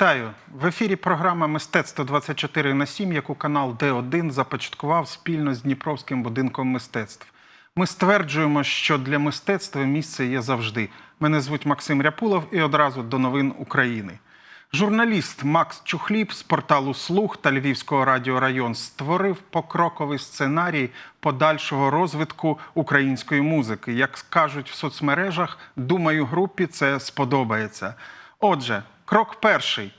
Вітаю! В ефірі програма Мистецтво 24 на 7, яку канал Д1 започаткував спільно з Дніпровським будинком мистецтв. Ми стверджуємо, що для мистецтва місце є завжди. Мене звуть Максим Ряпулов і одразу до новин України. Журналіст Макс Чухліб з порталу Слух та Львівського радіо Район створив покроковий сценарій подальшого розвитку української музики. Як кажуть в соцмережах, думаю, групі це сподобається. Отже, крок перший.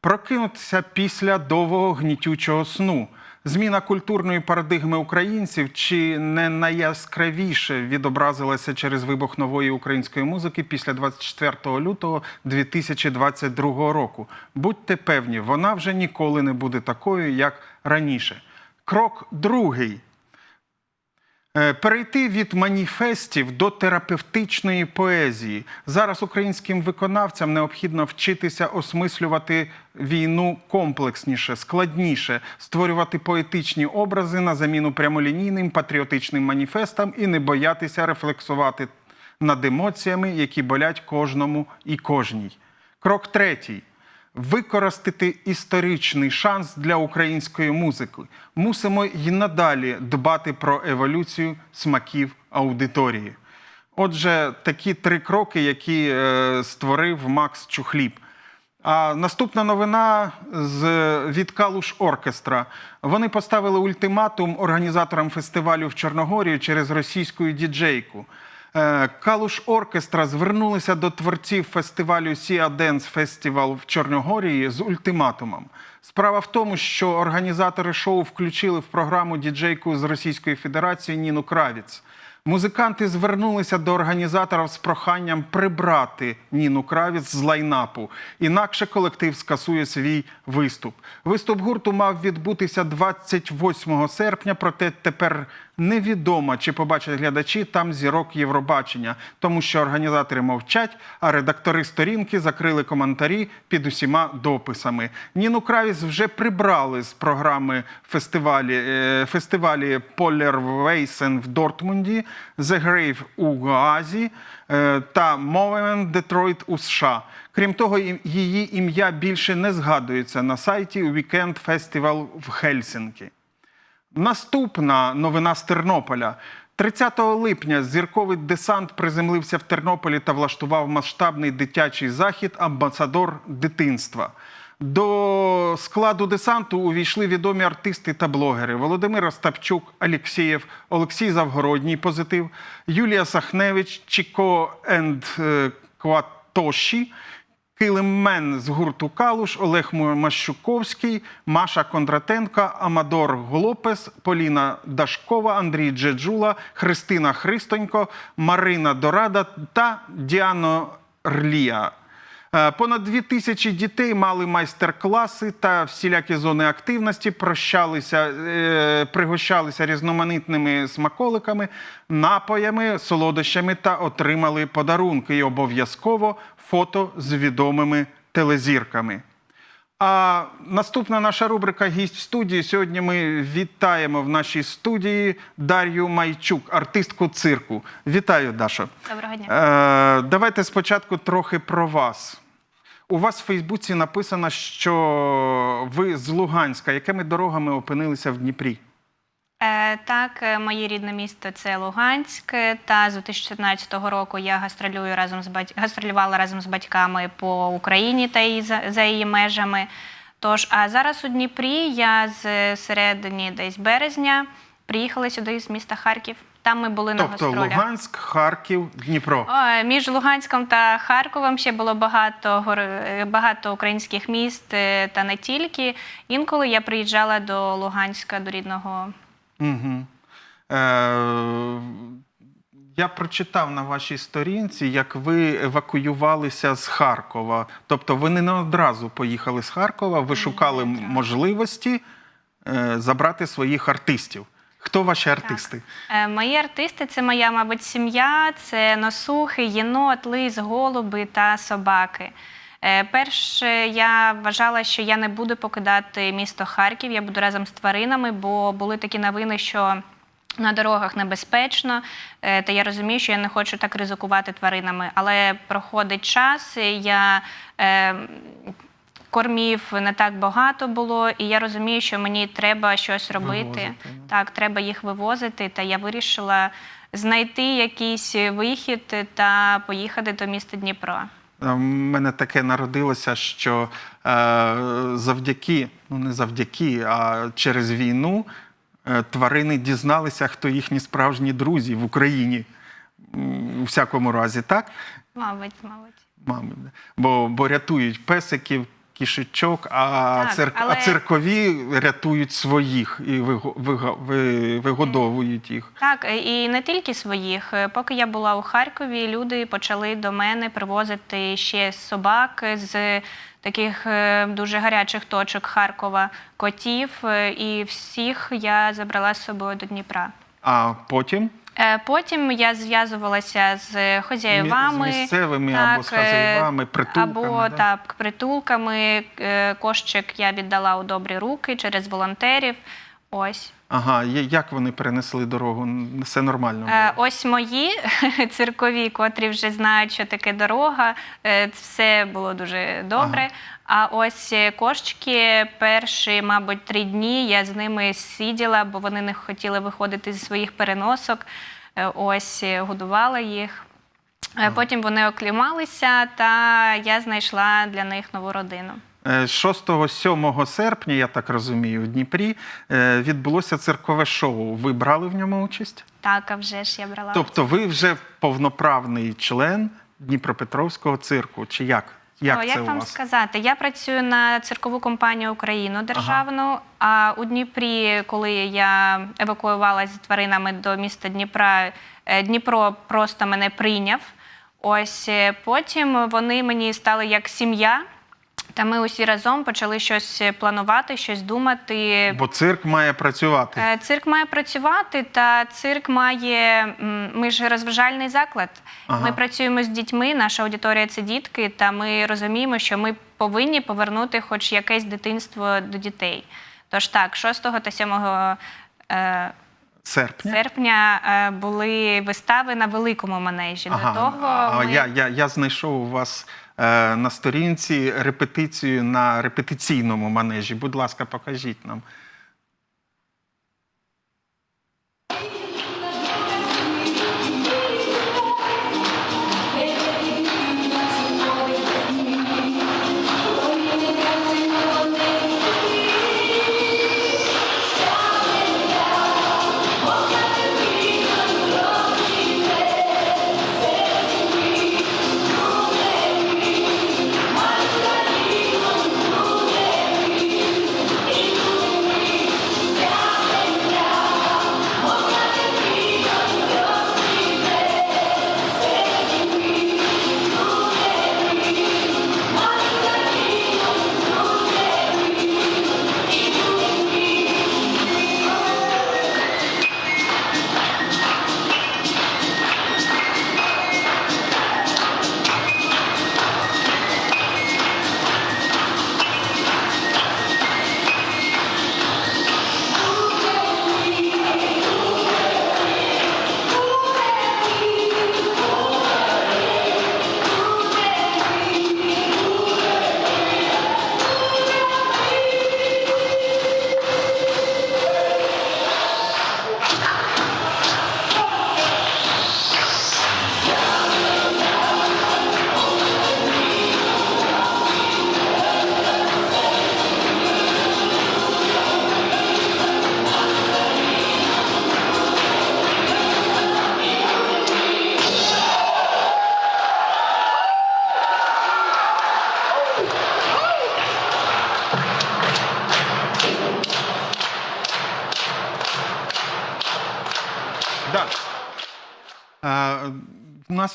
Прокинутися після довгого гнітючого сну. Зміна культурної парадигми українців чи не найяскравіше відобразилася через вибух нової української музики після 24 лютого 2022 року. Будьте певні, вона вже ніколи не буде такою, як раніше. Крок другий. Е, Перейти від маніфестів до терапевтичної поезії. Зараз українським виконавцям необхідно вчитися осмислювати війну комплексніше, складніше, створювати поетичні образи на заміну прямолінійним патріотичним маніфестам і не боятися рефлексувати над емоціями, які болять кожному і кожній. Крок третій використати історичний шанс для української музики. Мусимо й надалі дбати про еволюцію смаків аудиторії. Отже, такі три кроки, які е, створив Макс Чухліб. А наступна новина з від Калуш Оркестра. Вони поставили ультиматум організаторам фестивалю в Чорногорії через російську діджейку. Е, Калуш Оркестра звернулися до творців фестивалю Сіа Денс Фестивал в Чорногорії з ультиматумом. Справа в тому, що організатори шоу включили в програму діджейку з Російської Федерації Ніну Кравіц. Музиканти звернулися до організаторів з проханням прибрати Ніну Кравіц з лайнапу. Інакше колектив скасує свій виступ. Виступ гурту мав відбутися 28 серпня, проте тепер невідомо, чи побачать глядачі там зірок Євробачення, тому що організатори мовчать, а редактори сторінки закрили коментарі під усіма дописами. Ніну Кравіц вже прибрали з програми фестивалі, е, фестивалі Полер Вейсен в Дортмунді, The Grave у Гаазі е, та Movement Detroit у США. Крім того, її ім'я більше не згадується на сайті Weekend Festival в Хельсінкі. Наступна новина з Тернополя. 30 липня зірковий десант приземлився в Тернополі та влаштував масштабний дитячий захід Амбасадор дитинства. До складу десанту увійшли відомі артисти та блогери: Володимир Остапчук, Алєксєєв, Олексій Завгородній позитив, Юлія Сахневич, Чіко енд е, Кватоші, Килиммен з гурту Калуш, Олег Мащуковський, Маша Кондратенка, Амадор Глопес, Поліна Дашкова, Андрій Джеджула, Христина Христонько, Марина Дорада та Діано Рлія. Е, Понад дві тисячі дітей мали майстер-класи та всілякі зони активності, прощалися, е, пригощалися різноманітними смаколиками, напоями, солодощами та отримали подарунки. І обов'язково фото з відомими телезірками. А наступна наша рубрика Гість в студії. Сьогодні ми вітаємо в нашій студії Дар'ю Майчук, артистку цирку. Вітаю, Даша. Доброго дня. Е, давайте спочатку трохи про вас. У вас в Фейсбуці написано, що ви з Луганська. Якими дорогами опинилися в Дніпрі? Е, так, е, моє рідне місто це Луганськ. Та з 2014 року я гастролюю разом з бать... гастролювала разом з батьками по Україні та її за... її межами. Тож, а зараз у Дніпрі я з середини десь березня приїхала сюди з міста Харків. Там ми були на Тобто. Луганськ, Харків, Дніпро. О, між Луганськом та Харковом ще було багато багато українських міст е, та не тільки. Інколи я приїжджала до Луганська, до рідного Угу. Е, я прочитав на вашій сторінці, як ви евакуювалися з Харкова. Тобто ви не одразу поїхали з Харкова, ви шукали можливості е, забрати своїх артистів. Хто ваші артисти? Е, Мої артисти це моя, мабуть, сім'я, це носухи, єнот, лис, голуби та собаки. Е, Перше, я вважала, що я не буду покидати місто Харків, я буду разом з тваринами, бо були такі новини, що на дорогах небезпечно, е, та я розумію, що я не хочу так ризикувати тваринами. Але проходить час, я е, кормів не так багато було, і я розумію, що мені треба щось робити. Вивозити. Так, треба їх вивозити. Та я вирішила знайти якийсь вихід та поїхати до міста Дніпро. У мене таке народилося, що е, завдяки, ну не завдяки, а через війну е, тварини дізналися, хто їхні справжні друзі в Україні. У всякому разі, так? Мабуть, мабуть. Мабуть, бо, бо рятують песиків, кішечок, а, Так, цирк, але- а циркові рятують своїх і виго- виго- вигодовують їх. Так, і не тільки своїх. Поки я була у Харкові, люди почали до мене привозити ще собак з таких е, дуже гарячих точок Харкова, котів, е, і всіх я забрала з собою до Дніпра. А потім Е, Потім я зв'язувалася з хозяєвами. з місцевими або з е, хазяєвами, притулками. Або да? так, притулками. Е, Кошчик я віддала у добрі руки через волонтерів. Ось. Ага, як вони перенесли дорогу? Все нормально. було? Е, Ось мої циркові, котрі вже знають, що таке дорога. е, Все було дуже добре. Ага. А ось е, кошечки перші, мабуть, три дні я з ними сиділа, бо вони не хотіли виходити зі своїх переносок. Ось годувала їх. Е, Потім вони оклімалися, та я знайшла для них нову родину. Е, 6-7 серпня, я так розумію, в Дніпрі е, відбулося циркове шоу. Ви брали в ньому участь? Так, а вже ж я брала. Тобто ви вже повноправний член Дніпропетровського цирку, чи як? Як О, це як у вам вас? сказати? Я працюю на циркову компанію Україну державну. А у Дніпрі, коли я евакуювалася з тваринами до міста Дніпра, е, Дніпро просто мене прийняв. Ось е, потім вони мені стали як сім'я. Та ми усі разом почали щось планувати, щось думати. Бо цирк має працювати. Е, Цирк має працювати, та цирк має. Ми ж розважальний заклад. Ага. Ми працюємо з дітьми, наша аудиторія це дітки, та ми розуміємо, що ми повинні повернути хоч якесь дитинство до дітей. Тож так, 6 та 7 е, Серпня. серпня е, були вистави на великому манежі. До того а, ми... я, я, я знайшов у вас е, на сторінці репетицію на репетиційному манежі. Будь ласка, покажіть нам.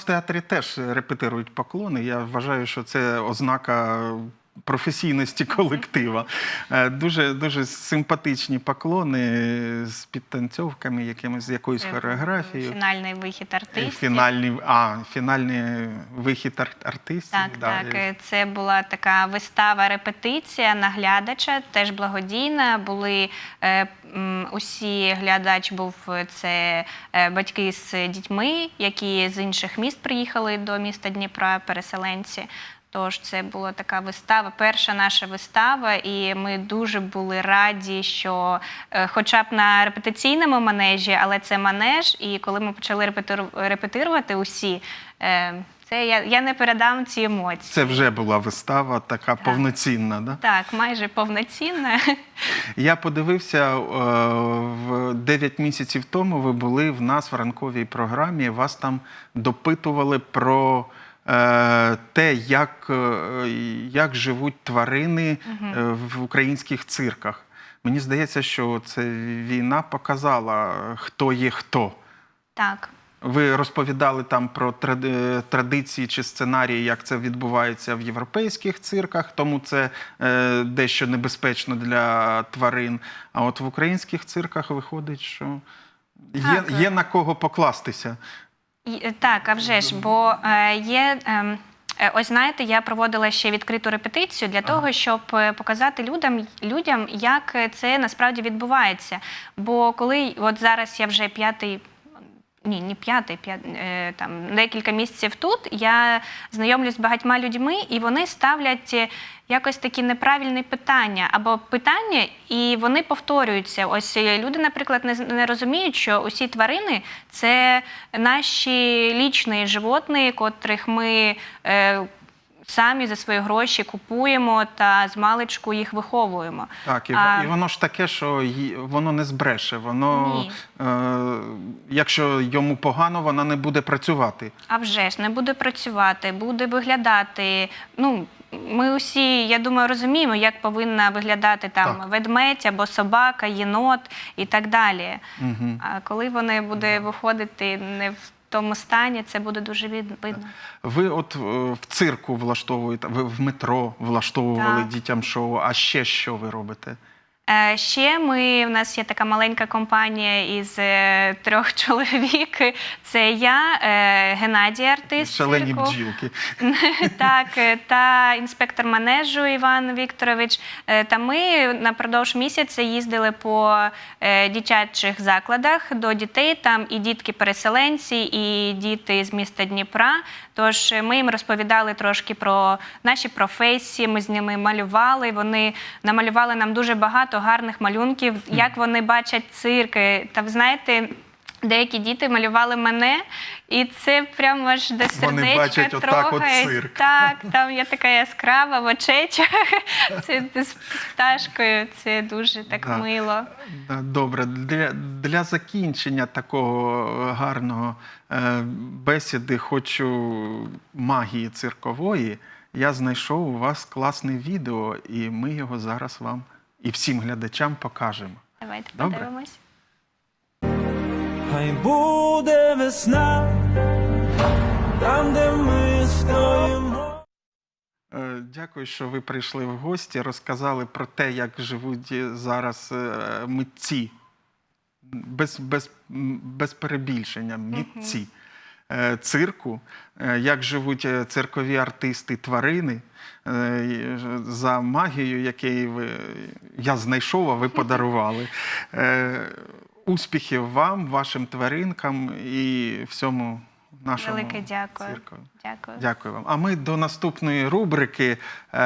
В театрі теж репетирують поклони. Я вважаю, що це ознака професійності колектива. Е, Дуже, дуже симпатичні поклони з підтанцьовками, якимось з якоюсь хореографією. Фінальний вихід артистів. Фінальний, а, фінальний вихід ар- артистів. Так, да. так. е, Це була така вистава, репетиція наглядача, теж благодійна. Були е, усі глядач був е, це е, батьки з дітьми, які з інших міст приїхали до міста Дніпра, переселенці. Тож це була така вистава, перша наша вистава, і ми дуже були раді, що е, хоча б на репетиційному манежі, але це манеж, і коли ми почали репетиру- репетирувати усі, е, це я, я не передам ці емоції. Це вже була вистава, така повноцінна. Да? Так, майже повноцінна. Я подивився е, в 9 місяців тому. Ви були в нас в ранковій програмі. Вас там допитували про те, як, е, як живуть тварини е, в українських цирках. Мені здається, що це війна показала, хто є хто. Так. Ви розповідали там про традиції чи сценарії, як це відбувається в європейських цирках, тому це е, дещо небезпечно для тварин. А от в українських цирках виходить, що є, є на кого покластися. Е, Так, а вже ж, бо е, є. ем, е, Ось знаєте, я проводила ще відкриту репетицію для того, щоб показати людям, людям, як це насправді відбувається. Бо коли от зараз я вже п'ятий. Ні, не п'ятий, п'ят, е, там декілька місяців тут. Я знайомлюсь з багатьма людьми, і вони ставлять е, якось такі неправильні питання або питання, і вони повторюються. Ось е, люди, наприклад, не, не розуміють, що усі тварини це наші лічні животні, котрих ми. Е, Самі за свої гроші купуємо та з маличку їх виховуємо. Так, і, А- і воно ж таке, що воно не збреше. Воно, Ні. е, якщо йому погано, вона не буде працювати. А вже ж не буде працювати, буде виглядати. Ну, ми усі, я думаю, розуміємо, як повинна виглядати там Так. ведмедь або собака, єнот і так далі. Мгм. А коли вони буде виходити не в тому стані, це буде дуже видно. Ви от е, в цирку влаштовуєте, ви в метро влаштовували Так. дітям шоу. А ще що ви робите? Е, Ще ми, в нас є така маленька компанія із е, трьох чоловік. Це я, е, Геннадій, артист. Шалені бджілки. Так, та інспектор манежу Іван Вікторович. Та ми напродовж місяця їздили по дитячих закладах до дітей. Там і дітки-переселенці, і діти з міста Дніпра. Тож е, ми їм розповідали трошки про наші професії. Ми з ними малювали. Вони намалювали нам дуже багато гарних малюнків, як вони бачать цирки. Та ви знаєте. Деякі діти малювали мене, і це прямо аж до сердечка отак от трогає. цирк. Так, там я така яскрава в очечах. Це з пташкою, це дуже так Да. мило. Добре, для, для закінчення такого гарного е, бесіди, хочу магії циркової. Я знайшов у вас класне відео, і ми його зараз вам і всім глядачам покажемо. Давайте Добре. подивимось. Хай буде весна, там, де ми стоїмо. Е, Дякую, що ви прийшли в гості, розказали про те, як живуть зараз е, митці. Без, без, без перебільшення, митці е, цирку, як живуть циркові артисти, тварини. За магією, який ви, я знайшов, а ви подарували. Успіхів вам, вашим тваринкам і всьому нашому Велике дякую. цирку. Дякую. Дякую вам. А ми до наступної рубрики е,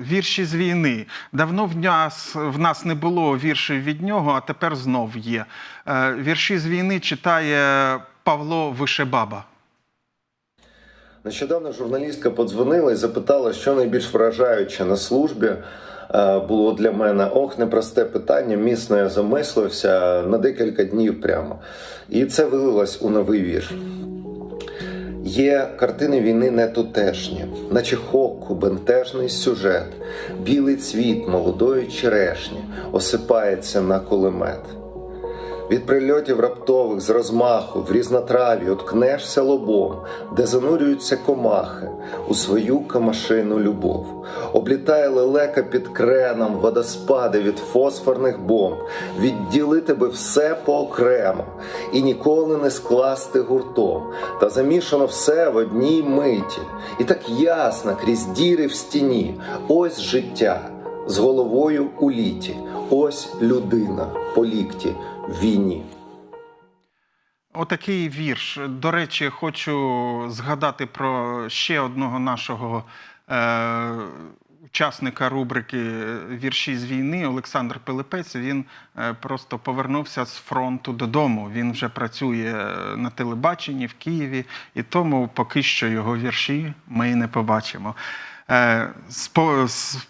Вірші з війни. Давно в нас, в нас не було віршів від нього, а тепер знов є. Е, вірші з війни читає Павло Вишебаба. Нещодавно журналістка подзвонила і запитала, що найбільш вражаюче на службі було для мене. Ох, непросте питання. Міцно я замислився на декілька днів прямо. І це вилилось у новий вірш. Є картини війни не тутешні, наче хокку, бентежний сюжет, білий цвіт молодої черешні осипається на кулемет. Від прильотів раптових з розмаху в різнотраві уткнешся лобом, де занурюються комахи у свою камашину любов. Облітає лелека під креном, водоспади від фосфорних бомб, відділити би все поокремо і ніколи не скласти гуртом, та замішано все в одній миті, і так ясно крізь діри в стіні. Ось життя з головою у літі, ось людина по лікті війні. Отакий вірш. До речі, хочу згадати про ще одного нашого е, учасника рубрики Вірші з війни Олександр Пилипець. Він е, просто повернувся з фронту додому. Він вже працює на телебаченні в Києві, і тому поки що його вірші ми не побачимо. Е, з, з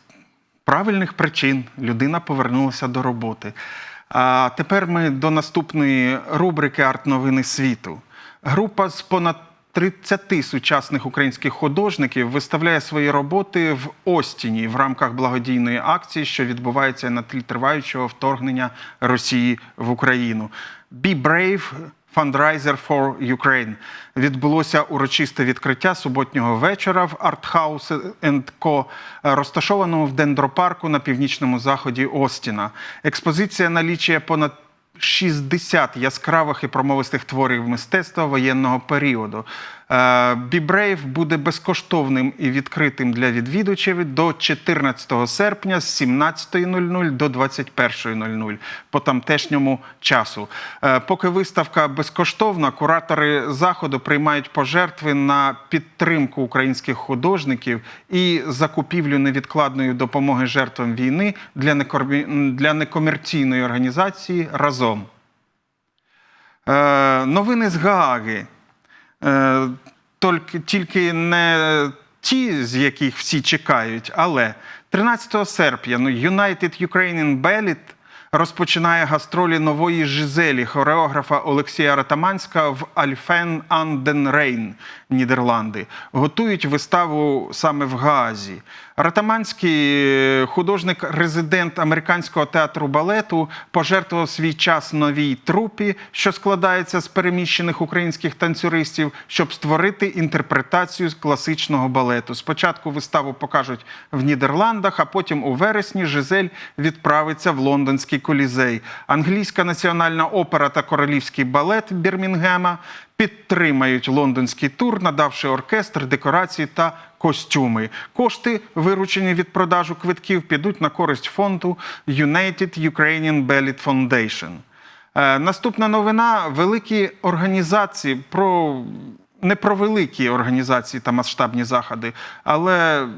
правильних причин людина повернулася до роботи. А тепер ми до наступної рубрики Арт-новини світу. Група з понад 30 сучасних українських художників виставляє свої роботи в Остіні в рамках благодійної акції, що відбувається на тлі триваючого вторгнення Росії в Україну. Be Brave Fundraiser for Ukraine. Відбулося урочисте відкриття суботнього вечора в Артхаус Co., розташованому в дендропарку на північному заході Остіна. Експозиція налічує понад 60 яскравих і промовистих творів мистецтва воєнного періоду. Brave буде безкоштовним і відкритим для відвідувачів до 14 серпня з 17.00 до 21.00 по тамтешньому часу. Е, Поки виставка безкоштовна, куратори заходу приймають пожертви на підтримку українських художників і закупівлю невідкладної допомоги жертвам війни для некомерційної організації разом. Е, Новини з Гааги. Е, Тільки, не ті, з яких всі чекають, але 13 серпня ну, United Ukrainian Ballet розпочинає гастролі нової Жизелі хореографа Олексія Ратаманська в Альфен Анден Рейн, Нідерланди. Готують виставу саме в Гаазі. Ратаманський е, художник-резидент американського театру балету пожертвував свій час новій трупі, що складається з переміщених українських танцюристів, щоб створити інтерпретацію класичного балету. Спочатку виставу покажуть в Нідерландах, а потім у вересні Жизель відправиться в лондонський колізей. Англійська національна опера та королівський балет Бірмінгема підтримають лондонський тур, надавши оркестр, декорації та костюми. Кошти, виручені від продажу квитків, підуть на користь фонду United Ukrainian Ballet Foundation. Е, наступна новина: великі організації про не про великі організації та масштабні заходи, але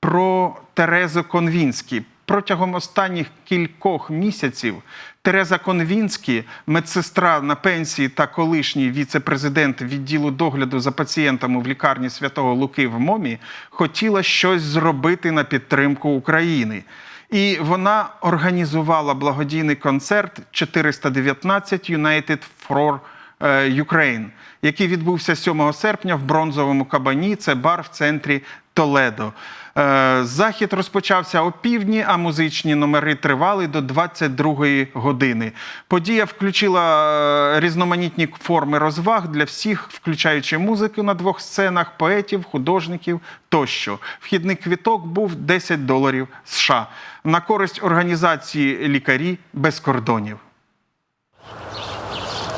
про Терезу Конвінські. Протягом останніх кількох місяців Тереза Конвінські, медсестра на пенсії та колишній віце-президент відділу догляду за пацієнтами в лікарні Святого Луки в Момі, хотіла щось зробити на підтримку України. І вона організувала благодійний концерт 419 United for е, Ukraine, який відбувся 7 серпня в бронзовому кабані. Це бар в центрі Толедо. Е, Захід розпочався о півдні, а музичні номери тривали до 22-ї години. Подія включила е, різноманітні форми розваг для всіх, включаючи музику на двох сценах, поетів, художників тощо. Вхідний квіток був 10 доларів США на користь організації Лікарі без кордонів.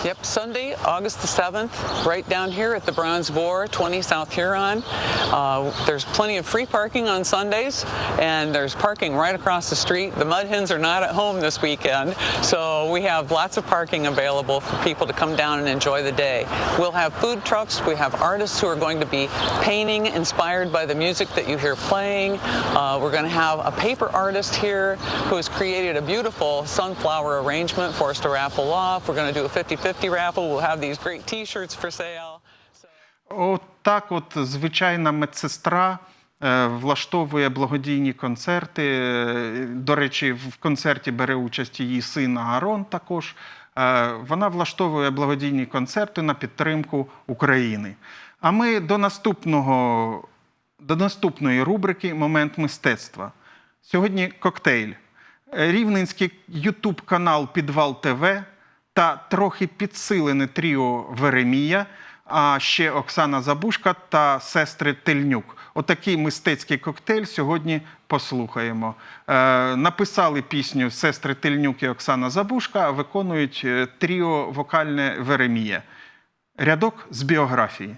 Yep, Sunday, August the 7th, right down here at the Bronze Boar, 20 South Huron. Uh, there's plenty of free parking on Sundays, and there's parking right across the street. The Mud Hens are not at home this weekend, so we have lots of parking available for people to come down and enjoy the day. We'll have food trucks, we have artists who are going to be painting inspired by the music that you hear playing. Uh, we're going to have a paper artist here who has created a beautiful sunflower arrangement for us to raffle off. We're going to do a 50 50 raffle. We'll have these great t shirts for sale. От от звичайна медсестра е, влаштовує благодійні концерти. Е, До речі, в концерті бере участь її син Агарон також. Е, Вона влаштовує благодійні концерти на підтримку України. А ми до наступного до наступної рубрики Момент мистецтва. Сьогодні коктейль. Рівненський Ютуб канал Підвал ТВ та трохи підсилене тріо Веремія, а ще Оксана Забушка та сестри Тельнюк. Отакий мистецький коктейль сьогодні послухаємо. Е, написали пісню сестри Тельнюк і Оксана Забушка, а виконують е, тріо вокальне Веремія. Рядок з біографії.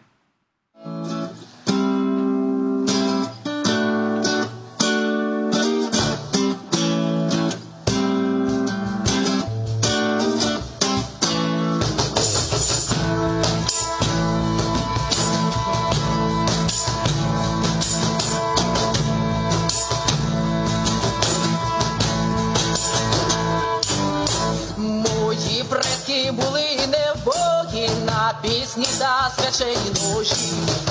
Пісні та свячені ночі,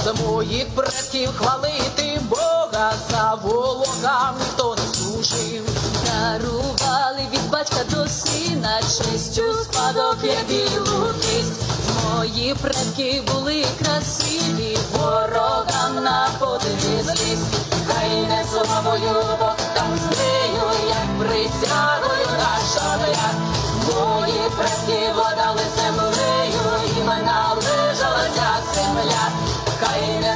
за моїх предків хвалити Бога, за ворогам ніхто не служив. Дарували від батька до сина, честю спадок я білу кисть. Мої предки були красиві, ворогам на подиві злість. Хай не славою Бог там з нею, як присягою наша мря. Мої предки водали землею, і лежала ця земля. Хай не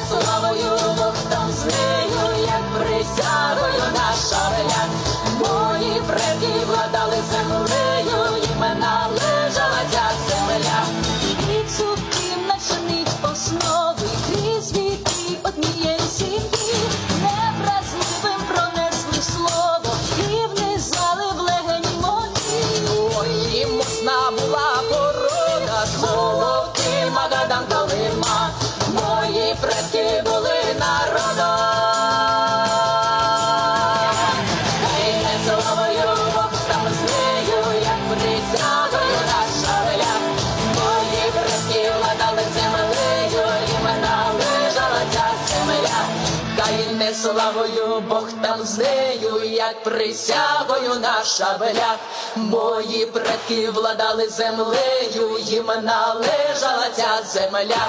Бог там з нею, як присягою наша веля. Мої предки владали землею, їм належала ця земля.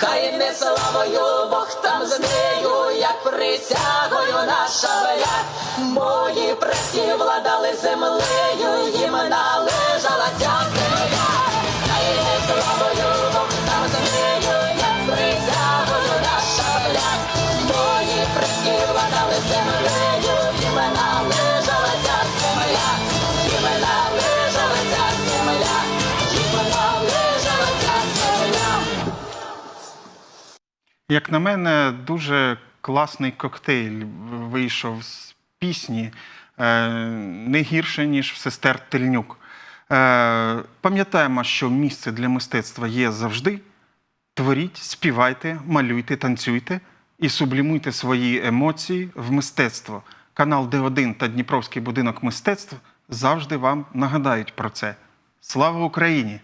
Хай не славою Бог там з нею, як присягою наша веля. Мої предки владали землею, їм належала Як на мене, дуже класний коктейль вийшов з пісні, е, не гірше, ніж в сестер Тельнюк. Е, Пам'ятаємо, що місце для мистецтва є завжди. Творіть, співайте, малюйте, танцюйте і сублімуйте свої емоції в мистецтво. Канал Д1 та Дніпровський будинок мистецтв завжди вам нагадають про це. Слава Україні!